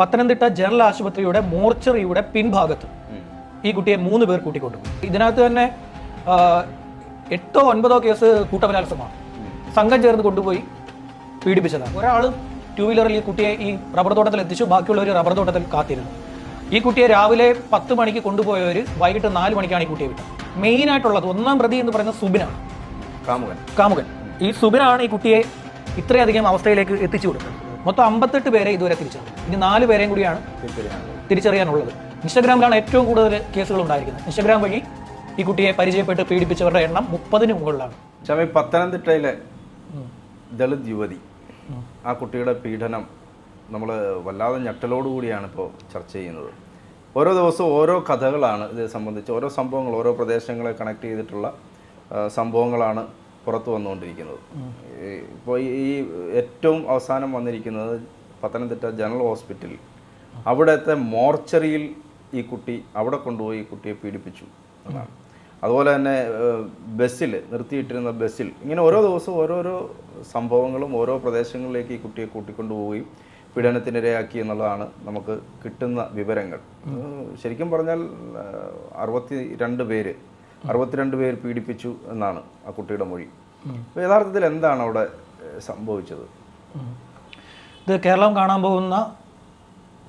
Pathanamthitta general ആശുപത്രിയുടെ മോർച്ചറിയുടെ പിൻഭാഗത്ത് ഈ കുട്ടിയെ മൂന്ന് പേർ കൂട്ടിക്കൊണ്ടുപോയി. ഇതിനകത്ത് തന്നെ എട്ടോ ഒൻപതോ കേസ് കൂട്ടബലാത്സമാണ്. സംഘം ചേർന്ന് കൊണ്ടുപോയി പീഡിപ്പിച്ചതാണ്. ഒരാൾ ടൂ വീലറിൽ ഈ കുട്ടിയെ ഈ റബ്ബർ തോട്ടത്തിൽ എത്തിച്ചു. ബാക്കിയുള്ളവർ റബ്ബർ തോട്ടത്തിൽ കാത്തിരുന്നു. ഈ കുട്ടിയെ രാവിലെ പത്ത് മണിക്ക് കൊണ്ടുപോയവർ വൈകിട്ട് നാല് മണിക്കാണ് ഈ കുട്ടിയെ വിട്ടത്. മെയിൻ ആയിട്ടുള്ളത് ഒന്നാം പ്രതി എന്ന് പറയുന്ന സുബിനാണ്. കാമുകൻ. കാമുകൻ. ഈ സുബിനാണ് ഈ കുട്ടിയെ ഇത്രയധികം അവസ്ഥയിലേക്ക് എത്തിച്ചു കൊടുത്തത്. മൊത്തം അമ്പത്തെട്ട് പേരെ ഇതുവരെ തിരിച്ചറിഞ്ഞു. ഇനി നാല് പേരെയും കൂടിയാണ് തിരിച്ചറിയാനുള്ളത്. ഇൻസ്റ്റഗ്രാമിലാണ് ഏറ്റവും കൂടുതൽ കേസുകൾ ഉണ്ടായിരിക്കുന്നത്. ഇൻസ്റ്റാഗ്രാം വഴി ഈ കുട്ടിയെ പരിചയപ്പെട്ട് പീഡിപ്പിച്ചവരുടെ എണ്ണം മുപ്പതിന് മുകളിലാണ്. ചമി പത്തനംതിട്ടയിലെ ദളിത് യുവതി. ആ കുട്ടിയുടെ പീഡനം നമ്മൾ വല്ലാതെ ഞെട്ടലോടുകൂടിയാണ് ഇപ്പോൾ ചർച്ച ചെയ്യുന്നത്. ഓരോ ദിവസവും ഓരോ കഥകളാണ് ഇത് സംബന്ധിച്ച് ഓരോ സംഭവങ്ങൾ ഓരോ പ്രദേശങ്ങളെ കണക്ട് ചെയ്തിട്ടുള്ള സംഭവങ്ങളാണ് പുറത്തു വന്നുകൊണ്ടിരിക്കുന്നത്. ഇപ്പോൾ ഈ ഏറ്റവും അവസാനം വന്നിരിക്കുന്നത് പത്തനംതിട്ട ജനറൽ ഹോസ്പിറ്റൽ. അവിടുത്തെ മോർച്ചറിയിൽ ഈ കുട്ടി അവിടെ കൊണ്ടുപോയി ഈ കുട്ടിയെ പീഡിപ്പിച്ചു എന്നാണ്. അതുപോലെ തന്നെ ബസ്സിൽ നിർത്തിയിട്ടിരുന്ന ബസ്സിൽ ഇങ്ങനെ ഓരോ ദിവസവും ഓരോരോ സംഭവങ്ങളും ഓരോ പ്രദേശങ്ങളിലേക്ക് ഈ കുട്ടിയെ കൂട്ടിക്കൊണ്ടുപോവുകയും പീഡനത്തിനിരയാക്കി എന്നുള്ളതാണ് നമുക്ക് കിട്ടുന്ന വിവരങ്ങൾ. ശരിക്കും പറഞ്ഞാൽ അറുപത്തി രണ്ട് പേര് അറുപത്തിരണ്ട് പേർ പീഡിപ്പിച്ചു എന്നാണ് ആ കുട്ടിയുടെ മൊഴി. അപ്പോൾ യഥാർത്ഥത്തിൽ എന്താണ് അവിടെ സംഭവിച്ചത്? ഇത് കേരളം കാണാൻ പോകുന്ന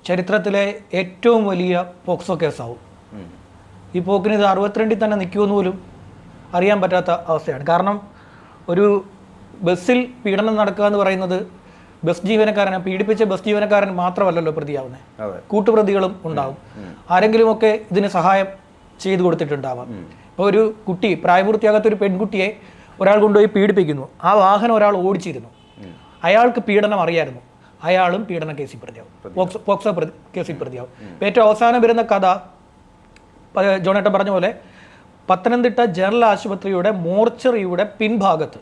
ചരിത്രത്തിലെ ഏറ്റവും വലിയ പോക്സോ കേസാവും. ഈ പോക്കിന് ഇത് അറുപത്തിരണ്ടിൽ തന്നെ നിൽക്കുമെന്ന് പോലും അറിയാൻ പറ്റാത്ത അവസ്ഥയാണ്. കാരണം ഒരു ബസ്സിൽ പീഡനം നടക്കുക എന്ന് പറയുന്നത് ബസ് ജീവനക്കാരനെ പീഡിപ്പിച്ച ബസ് ജീവനക്കാരൻ മാത്രമല്ലല്ലോ പ്രതിയാവുന്നത് കൂട്ടുപ്രതികളും ഉണ്ടാവും. ആരെങ്കിലുമൊക്കെ ഇതിന് സഹായം ചെയ്തു കൊടുത്തിട്ടുണ്ടാവാം. ഒരു കുട്ടി പ്രായപൂർത്തിയാകാത്ത ഒരു പെൺകുട്ടിയെ ഒരാൾ കൊണ്ടുപോയി പീഡിപ്പിക്കുന്നു. ആ വാഹനം ഒരാൾ ഓടിച്ചിരുന്നു. അയാൾക്ക് പീഡനം അറിയായിരുന്നു. അയാളും പീഡന കേസിൽ പ്രതിയാവും. പോക്സോ കേസിൽ പ്രതിയാവും. ഏറ്റവും അവസാനം വരുന്ന കഥ ജോണേട്ടൻ പറഞ്ഞ പോലെ പത്തനംതിട്ട ജനറൽ ആശുപത്രിയുടെ മോർച്ചറിയുടെ പിൻഭാഗത്ത്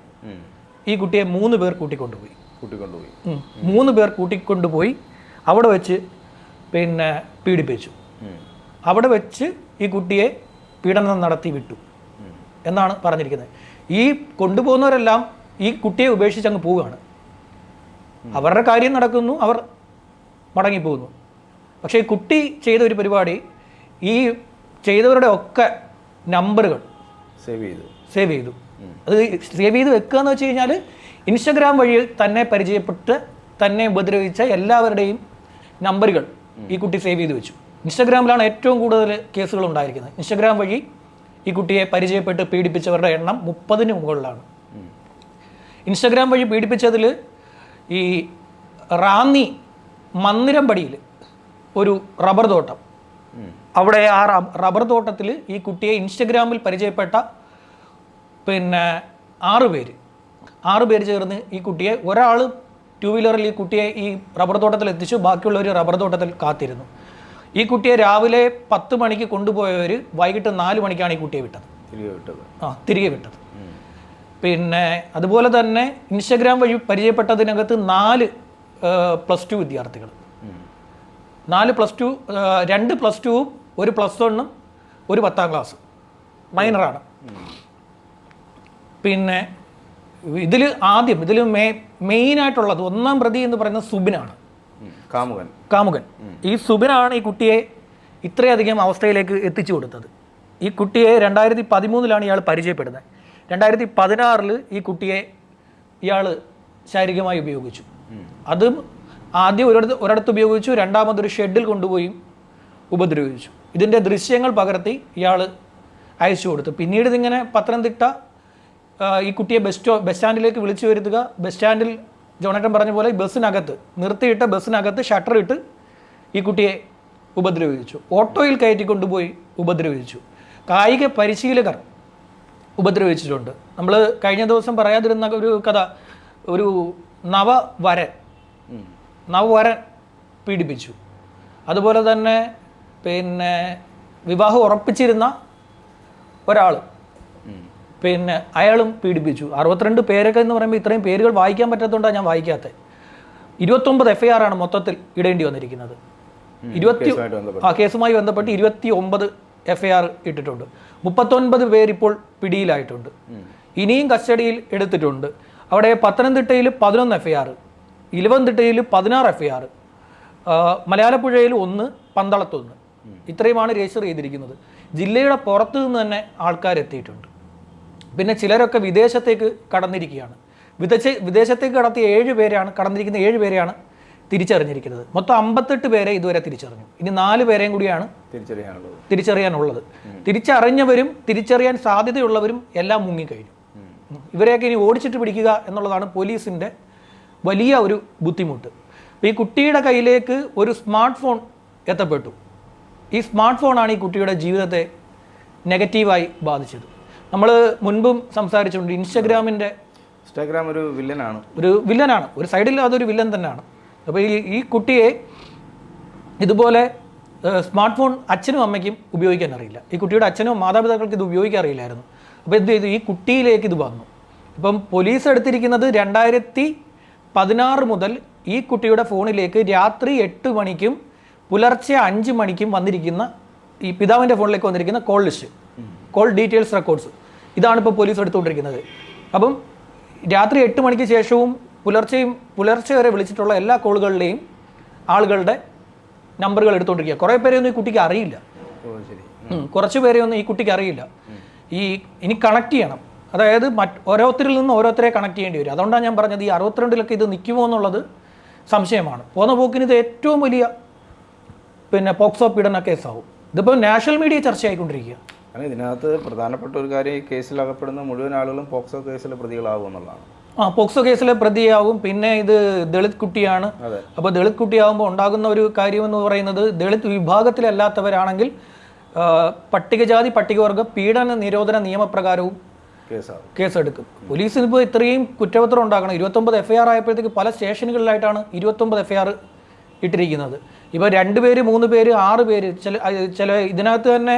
ഈ കുട്ടിയെ മൂന്ന് പേർ കൂട്ടിക്കൊണ്ടുപോയി. കൂട്ടിക്കൊണ്ടുപോയി. മൂന്ന് പേർ കൂട്ടിക്കൊണ്ടുപോയി അവിടെ വെച്ച് പിന്നെ പീഡിപ്പിച്ചു. അവിടെ വെച്ച് ഈ കുട്ടിയെ പീഡനം നടത്തി വിട്ടു. എന്നാണ് പറഞ്ഞിരിക്കുന്നത്. ഈ കൊണ്ടുപോകുന്നവരെല്ലാം ഈ കുട്ടിയെ ഉപേക്ഷിച്ച് അങ്ങ് പോവുകയാണ്. അവരുടെ കാര്യം നടക്കുന്നു അവർ മടങ്ങിപ്പോകുന്നു. പക്ഷേ ഈ കുട്ടി ചെയ്ത ഒരു പരിപാടി ഈ ചെയ്തവരുടെ ഒക്കെ നമ്പറുകൾ സേവ് ചെയ്തു. സേവ് ചെയ്തു. അത് സേവ് ചെയ്ത് വെക്കുക എന്ന് വെച്ച് കഴിഞ്ഞാൽ ഇൻസ്റ്റഗ്രാം വഴി തന്നെ പരിചയപ്പെട്ട് തന്നെ ഉപദ്രവിച്ച എല്ലാവരുടെയും നമ്പറുകൾ ഈ കുട്ടി സേവ് ചെയ്ത് വെച്ചു. ഇൻസ്റ്റഗ്രാമിലാണ് ഏറ്റവും കൂടുതൽ കേസുകൾ ഉണ്ടായിരിക്കുന്നത്. ഇൻസ്റ്റഗ്രാം വഴി ഈ കുട്ടിയെ പരിചയപ്പെട്ട് പീഡിപ്പിച്ചവരുടെ എണ്ണം മുപ്പതിന് മുകളിലാണ്. ഇൻസ്റ്റഗ്രാം വഴി പീഡിപ്പിച്ചതിൽ ഈ റാന്നി മന്ദിരമ്പടിയിൽ ഒരു റബ്ബർ തോട്ടം. അവിടെ ആ റബ- റബ്ബർ തോട്ടത്തിൽ ഈ കുട്ടിയെ ഇൻസ്റ്റഗ്രാമിൽ പരിചയപ്പെട്ട പിന്നെ ആറ് പേര്. ആറ് പേര് ചേർന്ന് ഈ കുട്ടിയെ ഒരാൾ ടൂ വീലറിൽ ഈ കുട്ടിയെ ഈ റബ്ബർ തോട്ടത്തിൽ എത്തിച്ചു ബാക്കിയുള്ളവർ റബ്ബർ തോട്ടത്തിൽ കാത്തിരുന്നു. ഈ കുട്ടിയെ രാവിലെ പത്ത് മണിക്ക് കൊണ്ടുപോയവർ വൈകിട്ട് നാല് മണിക്കാണ് ഈ കുട്ടിയെ വിട്ടത്. തിരികെ വിട്ടത്. ആ തിരികെ വിട്ടത്. പിന്നെ അതുപോലെ തന്നെ ഇൻസ്റ്റഗ്രാം വഴി പരിചയപ്പെട്ടതിനകത്ത് നാല് പ്ലസ് ടു വിദ്യാർത്ഥികൾ. നാല് പ്ലസ് ടു രണ്ട് പ്ലസ് ടുവും ഒരു പ്ലസ് വണ്ണും ഒരു പത്താം ക്ലാസ് മൈനറാണ്. പിന്നെ ഇതിൽ ആദ്യം ഇതിൽ മേ മെയിനായിട്ടുള്ളത് ഒന്നാം പ്രതി എന്ന് പറയുന്നത് സുബിനാണ്. കാമുകൻ. കാമുകൻ. ഈ സുബിനാണ് ഈ കുട്ടിയെ ഇത്രയധികം അവസ്ഥയിലേക്ക് എത്തിച്ചു കൊടുത്തത്. ഈ കുട്ടിയെ രണ്ടായിരത്തി പതിമൂന്നിലാണ് ഇയാൾ പരിചയപ്പെടുന്നത്. രണ്ടായിരത്തി പതിനാറിൽ ഈ കുട്ടിയെ ഇയാൾ ശാരീരികമായി ഉപയോഗിച്ചു. അതും ആദ്യം ഒരിടത്ത് ഒരിടത്ത് ഉപയോഗിച്ചു രണ്ടാമതൊരു ഷെഡിൽ കൊണ്ടുപോയി ഉപദ്രവിച്ചു. ഇതിന്റെ ദൃശ്യങ്ങൾ പകർത്തി ഇയാൾ അയച്ചു കൊടുത്തു. പിന്നീട് ഇതിങ്ങനെ പത്തനംതിട്ട ഈ കുട്ടിയെ ബസ് സ്റ്റോ ബസ് സ്റ്റാൻഡിലേക്ക് വിളിച്ചു വരുത്തുക ബസ് സ്റ്റാൻഡിൽ ജോണേട്ടൻ പറഞ്ഞ പോലെ ബസ്സിനകത്ത് നിർത്തിയിട്ട ബസ്സിനകത്ത് ഷട്ടർ ഇട്ട് ഈ കുട്ടിയെ ഉപദ്രവിച്ചു ഓട്ടോയിൽ കയറ്റി കൊണ്ടുപോയി ഉപദ്രവിച്ചു കായിക പരിശീലകർ ഉപദ്രവിച്ചിട്ടുണ്ട് നമ്മൾ കഴിഞ്ഞ ദിവസം പറയാതിരുന്ന ഒരു കഥ ഒരു നവവരൻ. നവവരൻ പീഡിപ്പിച്ചു അതുപോലെ തന്നെ പിന്നെ വിവാഹം ഉറപ്പിച്ചിരുന്ന ഒരാൾ. പിന്നെ അയാളും പീഡിപ്പിച്ചു. അറുപത്തിരണ്ട് പേരൊക്കെ എന്ന് പറയുമ്പോൾ ഇത്രയും പേരുകൾ വായിക്കാൻ പറ്റാത്തതുകൊണ്ടാണ് ഞാൻ വായിക്കാത്തത് ഇരുപത്തൊമ്പത് എഫ് ഐ ആർ ആണ് മൊത്തത്തിൽ ഇടേണ്ടി വന്നിരിക്കുന്നത്. ഇരുപത്തി ആ കേസുമായി ബന്ധപ്പെട്ട് ഇരുപത്തി ഒമ്പത് എഫ് ഐ ആർ ഇട്ടിട്ടുണ്ട്. മുപ്പത്തൊൻപത് പേരിപ്പോൾ പിടിയിലായിട്ടുണ്ട്. ഇനിയും കസ്റ്റഡിയിൽ എടുത്തിട്ടുണ്ട്. അവിടെ പത്തനംതിട്ടയിൽ പതിനൊന്ന് എഫ് ഐ ആർ ഇലവൻതിട്ടയിൽ പതിനാറ് എഫ് ഐ ആർ മലയാളപ്പുഴയിൽ ഒന്ന് പന്തളത്തൊന്ന് ഇത്രയുമാണ് രജിസ്റ്റർ ചെയ്തിരിക്കുന്നത്. ജില്ലയുടെ പുറത്തു നിന്ന് തന്നെ ആൾക്കാർ എത്തിയിട്ടുണ്ട് പിന്നെ ചിലരൊക്കെ വിദേശത്തേക്ക് കടന്നിരിക്കുകയാണ്. വിദേശ വിദേശത്തേക്ക് കടത്തിയ ഏഴ് പേരാണ് കടന്നിരിക്കുന്ന ഏഴ് പേരെയാണ് തിരിച്ചറിഞ്ഞിരിക്കുന്നത്. മൊത്തം അമ്പത്തെട്ട് പേരെ ഇതുവരെ തിരിച്ചറിഞ്ഞു. ഇനി നാല് പേരെയും കൂടിയാണ് തിരിച്ചറിയാനുള്ളത്. തിരിച്ചറിയാനുള്ളത്. തിരിച്ചറിഞ്ഞവരും തിരിച്ചറിയാൻ സാധ്യതയുള്ളവരും എല്ലാം മുങ്ങിക്കഴിഞ്ഞു. ഇവരെയൊക്കെ ഇനി ഓടിച്ചിട്ട് പിടിക്കുക എന്നുള്ളതാണ് പോലീസിന്റെ വലിയ ഒരു ബുദ്ധിമുട്ട്. ഈ കുട്ടിയുടെ കയ്യിലേക്ക് ഒരു സ്മാർട്ട് ഫോൺ എത്തപ്പെട്ടു. ഈ സ്മാർട്ട് ഫോണാണ് ഈ കുട്ടിയുടെ ജീവിതത്തെ നെഗറ്റീവായി ബാധിച്ചത്. നമ്മൾ മുൻപും സംസാരിച്ചിട്ടുണ്ട്. ഇൻസ്റ്റഗ്രാമിന്റെ ഇൻസ്റ്റാഗ്രാം ഒരു വില്ലനാണ്. ഒരു വില്ലനാണ്. ഒരു സൈഡിൽ അതൊരു വില്ലൻ തന്നെയാണ്. അപ്പോൾ ഈ ഈ കുട്ടിയെ ഇതുപോലെ സ്മാർട്ട് ഫോൺ അച്ഛനും അമ്മയ്ക്കും ഉപയോഗിക്കാൻ അറിയില്ല. ഈ കുട്ടിയുടെ അച്ഛനും മാതാപിതാക്കൾക്ക് ഇത് ഉപയോഗിക്കാൻ അറിയില്ലായിരുന്നു. അപ്പോൾ എന്ത് ചെയ്തു? ഈ കുട്ടിയിലേക്ക് ഇത് വന്നു. ഇപ്പം പോലീസ് എടുത്തിരിക്കുന്നത് രണ്ടായിരത്തി പതിനാറ് മുതൽ ഈ കുട്ടിയുടെ ഫോണിലേക്ക് രാത്രി എട്ട് മണിക്കും പുലർച്ചെ അഞ്ച് മണിക്കും വന്നിരിക്കുന്ന ഈ പിതാവിന്റെ ഫോണിലേക്ക് വന്നിരിക്കുന്ന call list. Call details records ഇതാണ് ഇപ്പോൾ പോലീസ് എടുത്തുകൊണ്ടിരിക്കുന്നത്. അപ്പം രാത്രി എട്ട് മണിക്ക് ശേഷവും പുലർച്ചെയും പുലർച്ചെ വരെ വിളിച്ചിട്ടുള്ള എല്ലാ കോളുകളിലെയും ആളുകളുടെ നമ്പറുകൾ എടുത്തുകൊണ്ടിരിക്കുക. കുറേ പേരെയൊന്നും ഈ കുട്ടിക്ക് അറിയില്ല. കുറച്ച് പേരെയൊന്നും ഈ കുട്ടിക്ക് അറിയില്ല. ഈ ഇനി കണക്ട് ചെയ്യണം. അതായത് മറ്റ് ഓരോരുത്തരിൽ നിന്ന് ഓരോരുത്തരെ കണക്ട് ചെയ്യേണ്ടി വരും. അതുകൊണ്ടാണ് ഞാൻ പറഞ്ഞത് ഈ അറുപത്തിരണ്ടിലൊക്കെ ഇത് നിൽക്കുമോ എന്നുള്ളത് സംശയമാണ്. പോന്ന പോക്കിന് ഇത് ഏറ്റവും വലിയ പിന്നെ പോക്സോ പീഡന കേസാവും. ഇതിപ്പോൾ നാഷണൽ മീഡിയ ചർച്ചയായിക്കൊണ്ടിരിക്കുക. കാരണം ഇതിനകത്ത് പ്രധാനപ്പെട്ട ഒരു കാര്യം ഈ കേസിൽ അകപ്പെടുന്ന മുഴുവൻ ആളുകളും പോക്സോ കേസിലെ പ്രതികളാകും എന്നുള്ളതാണ്. ആ പോക്സോ കേസിലെ പ്രതിയാവും പിന്നെ ഇത് ദളിത് കുട്ടിയാണ്. അപ്പോൾ ദളിത് കുട്ടിയാവുമ്പോൾ ഉണ്ടാകുന്ന ഒരു കാര്യം എന്ന് പറയുന്നത് ദളിത് വിഭാഗത്തിലല്ലാത്തവരാണെങ്കിൽ പട്ടികജാതി പട്ടികവർഗ പീഡന നിരോധന നിയമപ്രകാരവും കേസെടുക്കും. പോലീസിന് ഇപ്പോൾ ഇത്രയും കുറ്റപത്രം ഉണ്ടാക്കണം ഇരുപത്തൊമ്പത് എഫ് ഐ ആർ ആയപ്പോഴത്തേക്ക് പല സ്റ്റേഷനുകളിലായിട്ടാണ് ഇരുപത്തൊമ്പത് എഫ് ഐ ആർ ഇട്ടിരിക്കുന്നത്. ഇപ്പോൾ രണ്ട് പേര് മൂന്ന് പേര് ആറ് പേര് ചില ചില ഇതിനകത്ത് തന്നെ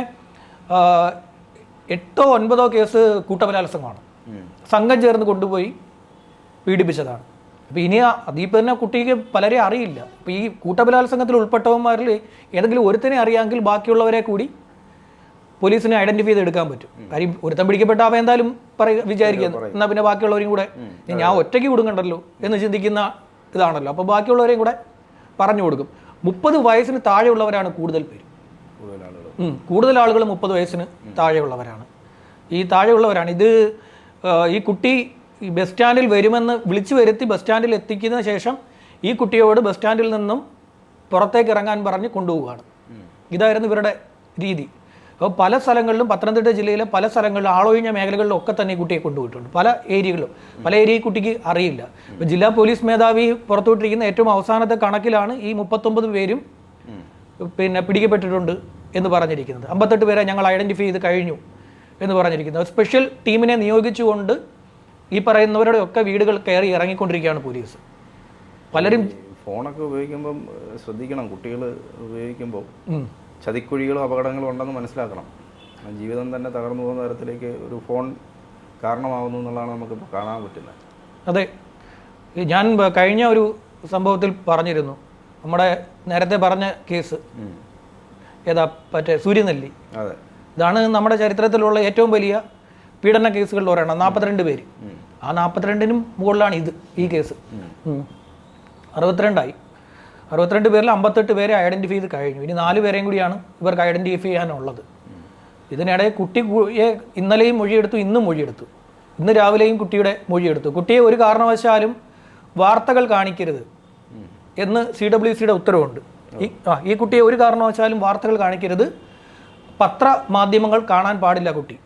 എട്ടോ ഒൻപതോ കേസ് കൂട്ടബലാത്സംഗമാണ്. സംഘം ചേർന്ന് കൊണ്ടുപോയി പീഡിപ്പിച്ചതാണ്. അപ്പോൾ ഇനി അതിപ്പോൾ തന്നെ കുട്ടിക്ക് പലരെ അറിയില്ല. അപ്പോൾ ഈ കൂട്ടബലാത്സംഗത്തിൽ ഉൾപ്പെട്ടവന്മാരിൽ ഏതെങ്കിലും ഒരുത്തനെ അറിയാമെങ്കിൽ ബാക്കിയുള്ളവരെ കൂടി പോലീസിനെ ഐഡന്റിഫൈ ചെയ്ത് എടുക്കാൻ പറ്റും കാര്യം ഒരുത്തം പിടിക്കപ്പെട്ട അവ എന്തായാലും പറയുക വിചാരിക്കുന്നു എന്നാൽ പിന്നെ ബാക്കിയുള്ളവരും കൂടെ ഞാൻ ഒറ്റയ്ക്ക് കൊടുക്കണ്ടല്ലോ എന്ന് ചിന്തിക്കുന്ന ഇതാണല്ലോ. അപ്പോൾ ബാക്കിയുള്ളവരെയും കൂടെ പറഞ്ഞു കൊടുക്കും. മുപ്പത് വയസ്സിന് താഴെയുള്ളവരാണ് കൂടുതൽ പേര്. കൂടുതൽ ആളുകൾ. മുപ്പത് വയസ്സിന് താഴെയുള്ളവരാണ്. ഈ താഴെയുള്ളവരാണ്. ഇത് ഈ കുട്ടി ഈ ബസ് സ്റ്റാൻഡിൽ വരുമെന്ന് വിളിച്ചു വരുത്തി ബസ് സ്റ്റാൻഡിൽ എത്തിക്കുന്ന ശേഷം ഈ കുട്ടിയോട് ബസ് സ്റ്റാൻഡിൽ നിന്നും പുറത്തേക്ക് ഇറങ്ങാൻ പറഞ്ഞ് കൊണ്ടുപോവുകയാണ്. ഇതായിരുന്നു ഇവരുടെ രീതി. അപ്പോൾ പല സ്ഥലങ്ങളിലും പത്തനംതിട്ട ജില്ലയിലെ പല സ്ഥലങ്ങളിലും ആളൊഴിഞ്ഞ മേഖലകളിലും ഒക്കെ തന്നെ ഈ കുട്ടിയെ കൊണ്ടുപോയിട്ടുണ്ട്. പല ഏരിയകളിലും. പല ഏരിയ കുട്ടിക്ക് അറിയില്ല. ജില്ലാ പോലീസ് മേധാവി പുറത്തുവിട്ടിരിക്കുന്ന ഏറ്റവും അവസാനത്തെ കണക്കിലാണ് ഈ മുപ്പത്തൊമ്പത് പേരും പിന്നെ പിടിക്കപ്പെട്ടിട്ടുണ്ട്. എന്ന് പറഞ്ഞിരിക്കുന്നത്. അമ്പത്തെട്ട് പേരെ ഞങ്ങൾ ഐഡന്റിഫൈ ചെയ്ത് കഴിഞ്ഞു എന്ന് പറഞ്ഞിരിക്കുന്നത്. സ്പെഷ്യൽ ടീമിനെ നിയോഗിച്ചുകൊണ്ട് ഈ പറയുന്നവരുടെ ഒക്കെ വീടുകൾ കയറി ഇറങ്ങിക്കൊണ്ടിരിക്കുകയാണ് പോലീസ് പലരും ഫോണൊക്കെ ഉപയോഗിക്കുമ്പം ശ്രദ്ധിക്കണം. കുട്ടികൾ ഉപയോഗിക്കുമ്പോൾ ചതിക്കുഴികളും അപകടങ്ങളും ഉണ്ടെന്ന് മനസ്സിലാക്കണം. ജീവിതം തന്നെ തകർന്നു പോകുന്ന തരത്തിലേക്ക് ഒരു ഫോൺ കാരണമാവുന്നു എന്നുള്ളതാണ് നമുക്ക് കാണാൻ പറ്റുന്നത്. അതെ. ഞാൻ കഴിഞ്ഞ ഒരു സംഭവത്തിൽ പറഞ്ഞിരുന്നു. നമ്മുടെ നേരത്തെ പറഞ്ഞ കേസ്. ഏതാ മറ്റേ സൂര്യനെല്ലി. ഇതാണ് നമ്മുടെ ചരിത്രത്തിലുള്ള ഏറ്റവും വലിയ പീഡന കേസുകളിൽ ഒരെണ്ണം നാൽപ്പത്തിരണ്ട് പേര്. ആ നാൽപ്പത്തിരണ്ടിനും മുകളിലാണ് ഇത് ഈ കേസ്. അറുപത്തിരണ്ടായി. അറുപത്തിരണ്ട് പേരിൽ അമ്പത്തെട്ട് പേരെ ഐഡന്റിഫൈ ചെയ്ത് കഴിഞ്ഞു. ഇനി നാല് പേരെയും കൂടിയാണ് ഇവർക്ക് ഐഡന്റിഫൈ ചെയ്യാനുള്ളത്. ഇതിനിടെ കുട്ടി ഇന്നലെയും മൊഴിയെടുത്തു ഇന്നും മൊഴിയെടുത്തു. ഇന്ന് രാവിലെയും കുട്ടിയുടെ മൊഴിയെടുത്തു. കുട്ടിയെ ഒരു കാരണവശാലും വാർത്തകൾ കാണിക്കരുത് എന്ന് സി ഡബ്ല്യു സിയുടെ ഉത്തരവുണ്ട്. ഈ ഈ കുട്ടിയെ ഒരു കാരണവശാലും വാർത്തകൾ കാണിക്കരുത്. പത്ര മാധ്യമങ്ങൾ കാണാൻ പാടില്ല കുട്ടി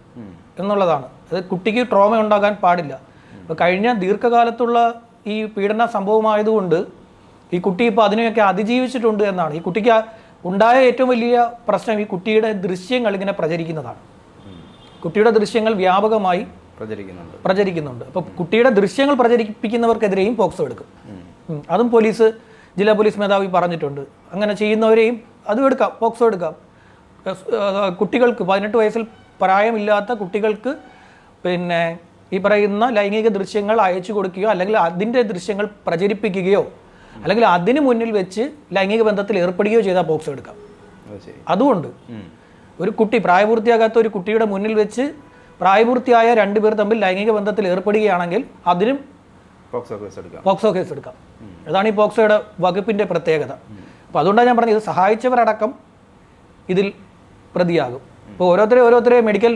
എന്നുള്ളതാണ്. അത് കുട്ടിക്ക് ട്രോമ ഉണ്ടാകാൻ പാടില്ല. അപ്പോൾ കഴിഞ്ഞ ദീർഘകാലത്തുള്ള ഈ പീഡന സംഭവമായതുകൊണ്ട് ഈ കുട്ടി ഇപ്പോൾ അതിനെയൊക്കെ അതിജീവിച്ചിട്ടുണ്ട് എന്നാണ്. ഈ കുട്ടിക്ക് ഉണ്ടായ ഏറ്റവും വലിയ പ്രശ്നം ഈ കുട്ടിയുടെ ദൃശ്യങ്ങൾ ഇങ്ങനെ പ്രചരിക്കുന്നതാണ്. കുട്ടിയുടെ ദൃശ്യങ്ങൾ വ്യാപകമായി പ്രചരിക്കുന്നുണ്ട്. പ്രചരിക്കുന്നുണ്ട്. അപ്പോൾ കുട്ടിയുടെ ദൃശ്യങ്ങൾ പ്രചരിപ്പിക്കുന്നവർക്കെതിരെയും പോക്സോ എടുക്കും. അതും പോലീസ് ജില്ലാ പോലീസ് മേധാവി പറഞ്ഞിട്ടുണ്ട്. അങ്ങനെ ചെയ്യുന്നവരെയും അതും എടുക്കാം പോക്സോ എടുക്കാം. കുട്ടികൾക്ക് പതിനെട്ട് വയസ്സിൽ പ്രായമില്ലാത്ത കുട്ടികൾക്ക് പിന്നെ ഈ പറയുന്ന ലൈംഗിക ദൃശ്യങ്ങൾ അയച്ചു കൊടുക്കുകയോ അല്ലെങ്കിൽ അതിന്റെ ദൃശ്യങ്ങൾ പ്രചരിപ്പിക്കുകയോ അല്ലെങ്കിൽ അതിന് മുന്നിൽ വെച്ച് ലൈംഗിക ബന്ധത്തിൽ ഏർപ്പെടുകയോ ചെയ്താൽ പോക്സോ എടുക്കാം. അതുകൊണ്ട് ഒരു കുട്ടി പ്രായപൂർത്തിയാകാത്ത ഒരു കുട്ടിയുടെ മുന്നിൽ വെച്ച് പ്രായപൂർത്തിയായ രണ്ടുപേർ തമ്മിൽ ലൈംഗിക ബന്ധത്തിൽ ഏർപ്പെടുകയാണെങ്കിൽ അതിനും പോക്സോ കേസ് എടുക്കാം അതാണ് ഈ പോക്സോയുടെ വകുപ്പിന്റെ പ്രത്യേകത. അപ്പോൾ അതുകൊണ്ടാണ് ഞാൻ പറഞ്ഞത് ഇത് സഹായിച്ചവരടക്കം ഇതിൽ പ്രതിയാകും. ഇപ്പോൾ ഓരോരുത്തരെ ഓരോരുത്തരെ മെഡിക്കൽ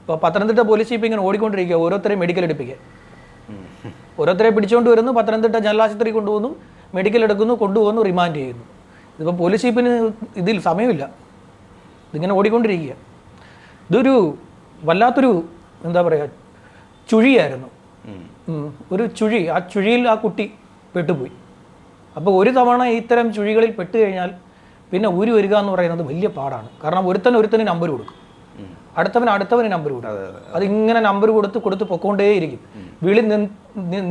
ഇപ്പോൾ പത്തനംതിട്ട പോലീസ് ചീഫ് ഇങ്ങനെ ഓടിക്കൊണ്ടിരിക്കുക ഓരോരുത്തരെ മെഡിക്കൽ എടുപ്പിക്കുക. ഓരോരുത്തരെ പിടിച്ചുകൊണ്ട് വരുന്നു പത്തനംതിട്ട ജനലാശുപത്രി കൊണ്ടുപോകുന്നു മെഡിക്കൽ എടുക്കുന്നു കൊണ്ടുപോകുന്നു റിമാൻഡ് ചെയ്യുന്നു. ഇതിപ്പോൾ പോലീസ് ചീഫിന് ഇതിൽ സമയമില്ല. ഇതിങ്ങനെ ഓടിക്കൊണ്ടിരിക്കുക. ഇതൊരു വല്ലാത്തൊരു എന്താ പറയുക ചുഴിയായിരുന്നു. ഒരു ചുഴി ആ ചുഴിയിൽ ആ കുട്ടി പെട്ടുപോയി. അപ്പോൾ ഒരു തവണ ഇത്തരം ചുഴികളിൽ പെട്ട് കഴിഞ്ഞാൽ പിന്നെ ഊരി വരിക എന്ന് പറയുന്നത് വലിയ പാടാണ്. കാരണം ഒരുത്തൻ ഒരുത്തന് നമ്പർ കൊടുക്കും. അടുത്തവന് അടുത്തവൻ അടുത്തവന് നമ്പർ കൊടുക്കും. അതെ അതെ അതിങ്ങനെ നമ്പർ കൊടുത്ത് കൊടുത്ത് പൊക്കോണ്ടേയിരിക്കും. വിളി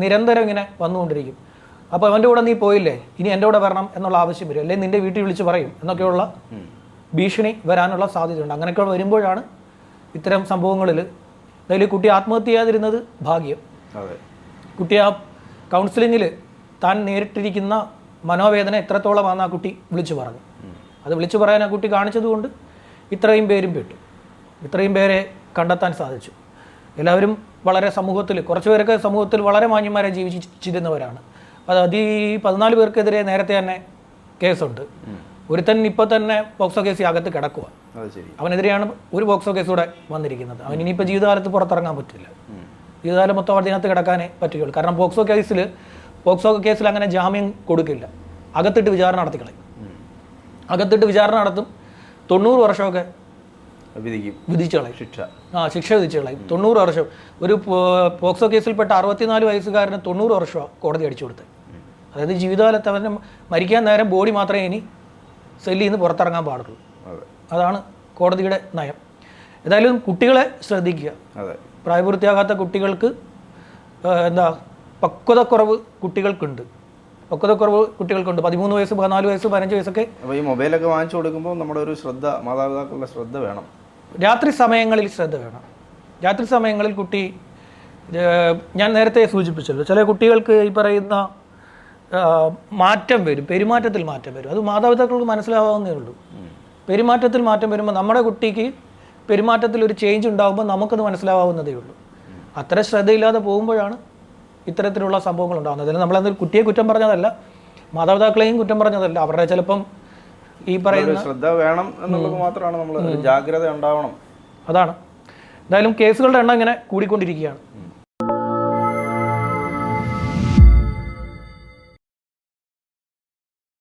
നിരന്തരം ഇങ്ങനെ വന്നുകൊണ്ടിരിക്കും. അപ്പോൾ അവന്റെ കൂടെ നീ പോയില്ലേ? ഇനി എന്റെ കൂടെ വരണം എന്നുള്ള ആവശ്യം വരും. അല്ലെങ്കിൽ നിന്റെ വീട്ടിൽ വിളിച്ച് പറയും. എന്നൊക്കെയുള്ള. ഭീഷണി വരാനുള്ള സാധ്യതയുണ്ട്. അങ്ങനെയൊക്കെ വരുമ്പോഴാണ് ഇത്തരം സംഭവങ്ങളിൽ എന്തായാലും കുട്ടി ആത്മഹത്യ ചെയ്യാതിരുന്നത് ഭാഗ്യം. കുട്ടി ആ കൗൺസിലിങ്ങിൽ താൻ നേരിട്ടിരിക്കുന്ന മനോവേദന എത്രത്തോളമാണെന്ന് ആ കുട്ടി വിളിച്ചു പറഞ്ഞു. അത് വിളിച്ചു പറയാൻ ആ കുട്ടി കാണിച്ചതുകൊണ്ട് ഇത്രയും പേരും പെട്ടു. ഇത്രയും പേരെ കണ്ടെത്താൻ സാധിച്ചു. എല്ലാവരും വളരെ സമൂഹത്തിൽ കുറച്ച് പേരൊക്കെ സമൂഹത്തിൽ വളരെ മാന്യന്മാരെ ജീവിച്ചിരുന്നവരാണ്. അത് അതി പതിനാല് പേർക്കെതിരെ നേരത്തെ തന്നെ കേസുണ്ട്. ഒരുത്തൻ ഇപ്പോൾ തന്നെ പോക്സോ കേസ് അകത്ത് കിടക്കുക അവനെതിരെയാണ് ഒരു പോക്സോ കേസ് കൂടെ വന്നിരിക്കുന്നത്. അവൻ ഇനിയിപ്പോൾ ജീവിതകാലത്ത് പുറത്തിറങ്ങാൻ പറ്റില്ല. ജീവിതകാലം മൊത്തം അതിനകത്ത് കിടക്കാനേ പറ്റുകയുള്ളൂ. കാരണം പോക്സോ കേസിൽ പോക്സോ കേസിൽ അങ്ങനെ ജാമ്യം കൊടുക്കില്ല. അകത്തിട്ട് വിചാരണ നടത്തിക്കളയും. അകത്തിട്ട് വിചാരണ നടത്തും. തൊണ്ണൂറ് വർഷമൊക്കെ വിധിക്കും. വിധിച്ചു കളയും. ശിക്ഷ. ആ ശിക്ഷ വിധിച്ചു കളയും. തൊണ്ണൂറ് വർഷം. ഒരു പോക്സോ കേസിൽപ്പെട്ട അറുപത്തിനാല് വയസ്സുകാരന് തൊണ്ണൂറ് വർഷമാണ് കോടതി അടിച്ചു കൊടുത്തത്. അതായത് ജീവിതകാലത്ത് അവന് മരിക്കാൻ നേരം ബോഡി മാത്രമേ ഇനി സെല്ലിൽ നിന്ന് പുറത്തിറങ്ങാൻ പാടുള്ളൂ. അതെ. അതാണ് കോടതിയുടെ നയം. ഏതായാലും കുട്ടികളെ ശ്രദ്ധിക്കുക. പ്രായപൂർത്തിയാകാത്ത കുട്ടികൾക്ക് എന്താ പക്വതക്കുറവ് കുട്ടികൾക്കുണ്ട്. പക്വതക്കുറവ് കുട്ടികൾക്കുണ്ട്. പതിമൂന്ന് വയസ്സ് പതിനാല് വയസ്സ് പതിനഞ്ച് വയസ്സൊക്കെ അപ്പോൾ ഈ മൊബൈലൊക്കെ വാങ്ങിച്ചു കൊടുക്കുമ്പോൾ നമ്മുടെ ഒരു ശ്രദ്ധ മാതാപിതാക്കളുടെ ശ്രദ്ധ വേണം. രാത്രി സമയങ്ങളിൽ ശ്രദ്ധ വേണം. രാത്രി സമയങ്ങളിൽ കുട്ടി ഞാൻ നേരത്തെ സൂചിപ്പിച്ചല്ലോ ചില കുട്ടികൾക്ക് ഈ പറയുന്ന മാറ്റം വരും പെരുമാറ്റത്തിൽ മാറ്റം വരും. അത് മാതാപിതാക്കൾക്ക് മനസ്സിലാവാവുന്നേ ഉള്ളൂ. പെരുമാറ്റത്തിൽ മാറ്റം വരുമ്പോൾ നമ്മുടെ കുട്ടിക്ക് പെരുമാറ്റത്തിൽ ഒരു ചേഞ്ച് ഉണ്ടാകുമ്പോൾ നമുക്കത് മനസ്സിലാവാവുന്നതേ ഉള്ളൂ. അത്ര ശ്രദ്ധയില്ലാതെ പോകുമ്പോഴാണ് ഇത്തരത്തിലുള്ള സംഭവങ്ങൾ ഉണ്ടാകുന്നത് അതിന് എന്നൊരു കുട്ടിയെ കുറ്റം പറഞ്ഞതല്ല മാതാപിതാക്കളെയും കുറ്റം പറഞ്ഞതല്ല. അവരുടെ ചിലപ്പം ഈ പറയുന്ന ശ്രദ്ധ വേണം എന്നുള്ളത് മാത്രമാണ് നമ്മൾ ജാഗ്രത ഉണ്ടാവണം. അതാണ്. എന്തായാലും കേസുകളുടെ എണ്ണം ഇങ്ങനെ കൂടിക്കൊണ്ടിരിക്കുകയാണ്.